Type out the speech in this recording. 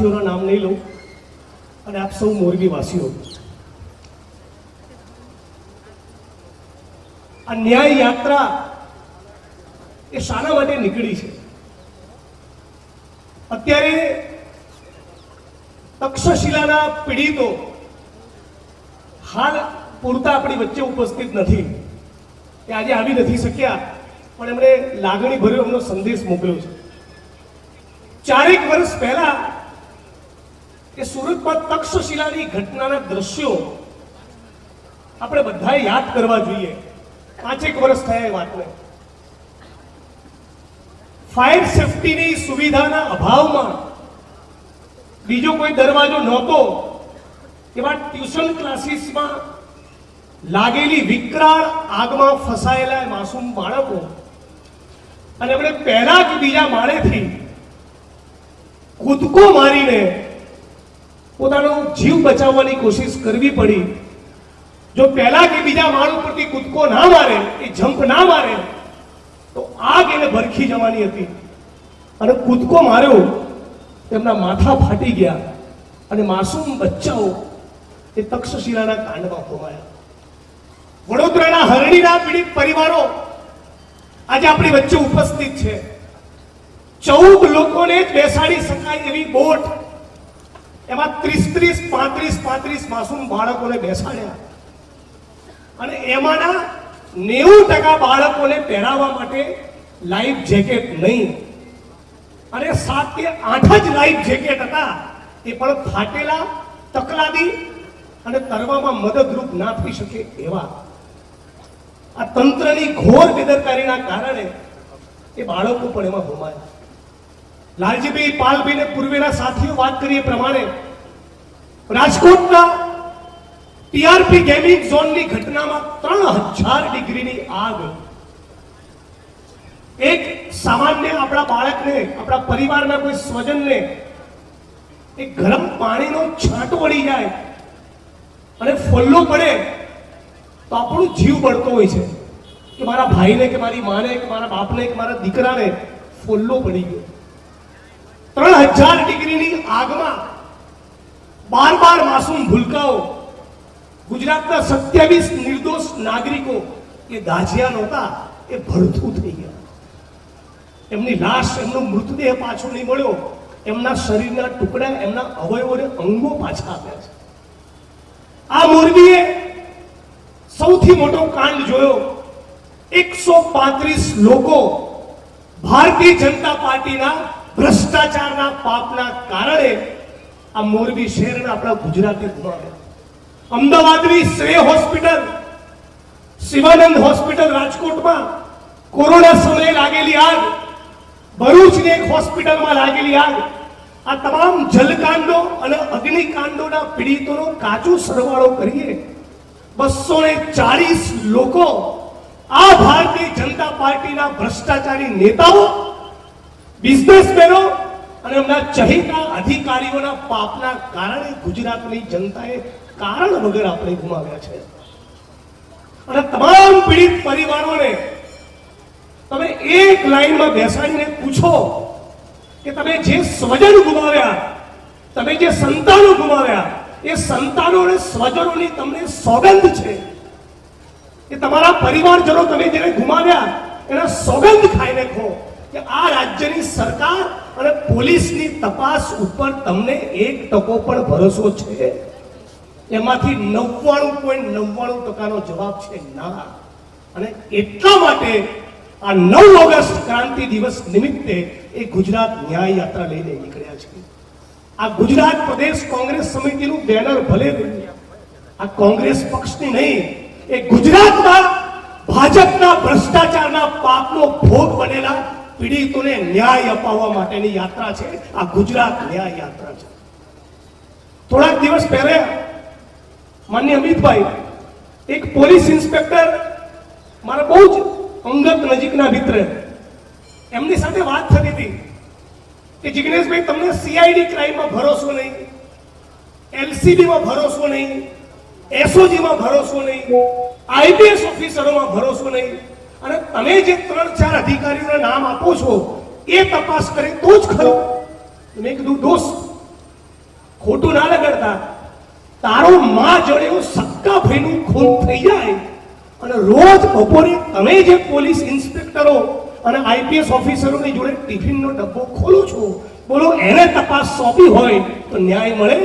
સાથીઓના નામ નહીં લઉં અને આપ સૌ મોરબી આ ન્યાય યાત્રા એ શાના માટે નીકળી છે. અત્યારે તક્ષશિલાના પીડિતો હાલ પૂરતા આપણી વચ્ચે ઉપસ્થિત નથી. કે આજે આવી નથી શક્યા, પણ એમણે લાગણી ભર્યો એમનો સંદેશ મોકલ્યો છે. ચારેક વર્ષ પહેલા કે સુરતમાં તક્ષશિલાની ઘટનાના દ્રશ્યો આપણે બધાએ યાદ કરવા જોઈએ. પાંચેક વર્ષ થયા એ વાતને. ફાયર સેફટીની સુવિધાના અભાવમાં બીજો કોઈ દરવાજો નહોતો, એવા ટ્યુશન ક્લાસીસમાં લાગેલી વિકરાળ આગમાં ફસાયેલા માસૂમ બાળકો. અને એમણે પહેલા જ બીજા માળેથી કૂદકો મારીને પોતાનો જીવ બચાવવાની કોશિશ કરવી પડી. જો પહેલા કે બીજા માળ ઉપરથી કૂદકો ના મારે એ જમ્પ ના મારે, તો આગ એને ભરખી જવાની હતી. અને કૂદકો માર્યો, તેમના માથા ફાટી ગયા અને માસૂમ બચ્ચાઓ એ તક્ષશિલાના કાંડમાં ખોવાયા. વડોદરાના હરણીના પીડિત પરિવારો આજે આપણી વચ્ચે ઉપસ્થિત છે. ચૌદ લોકોને જ બેસાડી શકાય એવી બોટ એમાં ત્રીસ ત્રીસ પાંત્રીસ પાંત્રીસ માસૂમ બાળકોને બેસાડ્યા. અને એમાંના નેવું ટકા બાળકોને પહેરાવવા માટે લાઈફ જેકેટ નહીં. અને સાત કે આઠ જ લાઈફ જેકેટ હતા, એ પણ ફાટેલા, તકલાદી અને તરવામાં મદદરૂપ ના થઈ શકે એવા. આ તંત્રની ઘોર બેદરકારીના કારણે એ બાળકો પણ એમાં હોમાયા લાલજીભાઈ પાલભાઈ ને પૂર્વેના સાથીઓ વાત કરીએ પ્રમાણે, રાજકોટના ટીઆરપી ગેમિંગ ઝોનની ઘટનામાં ત્રણ હજાર ડિગ્રીની આગ. એક સામાન્ય આપણા બાળકને, આપણા પરિવારના કોઈ સ્વજનને એક ગરમ પાણીનો છાંટો વળી જાય અને ફોલ્લો પડે તો આપણું જીવ બળતો હોય છે. કે મારા ભાઈને, કે મારી માને, કે મારા બાપને, કે મારા દીકરાને ફોલ્લો પડી ગયો. ત્રણ હજાર ડિગ્રીની આગમાં બાર બાર માસૂમ ભૂલકાઓ, ગુજરાતના સત્યાવીસ નિર્દોષ નાગરિકો એ દાઝ્યા નહોતા, એ ભડથું થઈ ગયા. એમની લાશ, એમનો મૃતદેહ પાછો નહીં મળ્યો, એમના શરીરના ટુકડા, એમના અવયવોને અંગો પાછા આપ્યા છે. આ મોરબીએ સૌથી મોટો કાંડ જોયો. એકસો પાંત્રીસ લોકો ભારતીય જનતા પાર્ટીના ભ્રષ્ટાચારના પાપના કારણે આ મોરબી શહેરના આપણા ગુજરાતે ગુમાવ્યા અમદાવાદની શ્રેય હોસ્પિટલ, શિવાનંદ હોસ્પિટલ રાજકોટમાં કોરોના સમયે લાગેલી આગ, ભરૂચની એક હોસ્પિટલમાં લાગેલી આગ, આ તમામ જલકાંડો અને અગ્નિકાંડોના પીડિતોનો કાચો સરવાળો કરીએ. બસો ને ચાલીસ લોકો આ ભારતીય જનતા પાર્ટીના ભ્રષ્ટાચારી નેતાઓ બિઝનેસમેનો અને એમના ચહિતા અધિકારીઓના પાપના કારણે ગુજરાતની જનતાએ કારણ વગર આપણે ગુમાવ્યા છે. અને તમામ પીડિત પરિવારોને તમે એક લાઈનમાં બેસાડીને પૂછો કે તમે જે સ્વજન ગુમાવ્યા, તમે જે સંતાનો ગુમાવ્યા, એ સંતાનો અને સ્વજનોની તમને સોગંદ છે. એ તમારા પરિવારજનો તમે જેને ગુમાવ્યા, એના સોગંદ ખાઈને ખો. કે આ રાજ્યની સરકાર અને પોલીસની તપાસ ઉપર તમને એક ટકો પણ ભરોસો છે? એમાંથી નવ્વાણું પોઈન્ટ નવ્વાણું ટકાનો જવાબ છે ના. અને એટલા માટે આ નવ ઓગસ્ટ ક્રાંતિ દિવસ નિમિત્તે એ ગુજરાત ન્યાય યાત્રા લઈને નીકળ્યા છે. આ ગુજરાત પ્રદેશ કોંગ્રેસ સમિતિનું બેનર ભલે આ કોંગ્રેસ પક્ષની નહીં, એ ગુજરાતમાં ભાજપના ભ્રષ્ટાચારના પાપનો ભોગ બનેલા પીડિતોને ન્યાય અપાવવા માટેની યાત્રા છે. આ ગુજરાત ન્યાય યાત્રા છે. થોડાક દિવસ પહેલા માન્ય અમિતભાઈ, એક પોલીસ ઇન્સ્પેક્ટર મારા બહુ જ અંગત નજીકના મિત્ર, એમની સાથે વાત થતી હતી કે જિગ્નેશભાઈ, તમને સીઆઈડી ક્રાઇમમાં ભરોસો નહીં એલસીબીમાં ભરોસો નહીં એસઓજીમાં ભરોસો નહીં આઈપીએસ ઓફિસરોમાં ભરોસો નહીં અને તમે જે ત્રણ ચાર અધિકારીઓના નામ આપો છો, એ તપાસ કરે તો જ ખરો. મેં કીધું દોસ્ત ખોટું ના લગાડતા. તારો માં જોડે સક્કા ભાઈનું ખૂન થઈ જાય અને રોજ બપોરે તમે જે પોલીસ ઇન્સ્પેક્ટરો અને આઈપીએસ ઓફિસરોની જોડે ટિફિનનો ડબ્બો ખોલો છો, બોલો, એને તપાસ સોંપી હોય તો ન્યાય મળે.